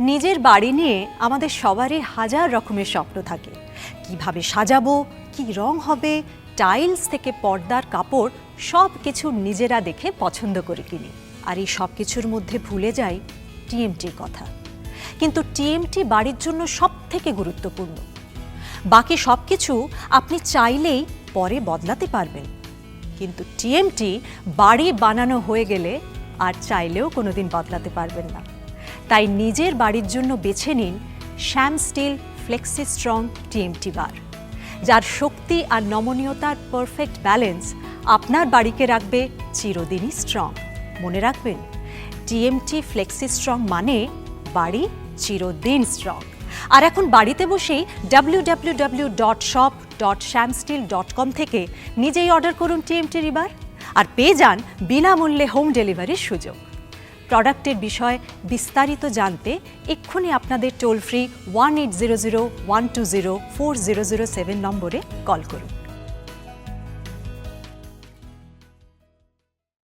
নিজের বাড়ি নিয়ে আমাদের সবারই হাজার রকমের স্বপ্ন থাকে। কীভাবে সাজাবো, কি রং হবে, টাইলস থেকে পর্দার কাপড় সব কিছু নিজেরা দেখে পছন্দ করে কিনি। আর এই সব কিছুর মধ্যে ভুলে যাই টিএমটির কথা। কিন্তু টিএমটি বাড়ির জন্য সব থেকে গুরুত্বপূর্ণ। বাকি সব কিছু আপনি চাইলেই পরে বদলাতে পারবেন। কিন্তু টিএমটি বাড়ি বানানো হয়ে গেলে আর চাইলেও কোনোদিন বদলাতে পারবেন না। তাই নিজের বাড়ির জন্য বেছে নিন Shyam steel flexi strong TMT bar. যার শক্তি আর নমনীয়তার পারফেক্ট ব্যালেন্স আপনার বাড়িকে রাখবে চিরদিনই স্ট্রং। মনে রাখবেন, টিএমটি ফ্লেক্সি স্ট্রং মানে বাড়ি চিরদিন স্ট্রং। আর এখন বাড়িতে বসেই W dot shop dot Shyamsteel dot com থেকে নিজেই অর্ডার করুন টিএমটি রিবার আর পেয়ে যান বিনামূল্যে হোম ডেলিভারির সুযোগ। প্রোডাক্টের বিষয়ে বিস্তারিত জানতে এক্ষুনি আপনাদের toll free one eight zero zero one two zero four zero zero seven নম্বরে কল করুন।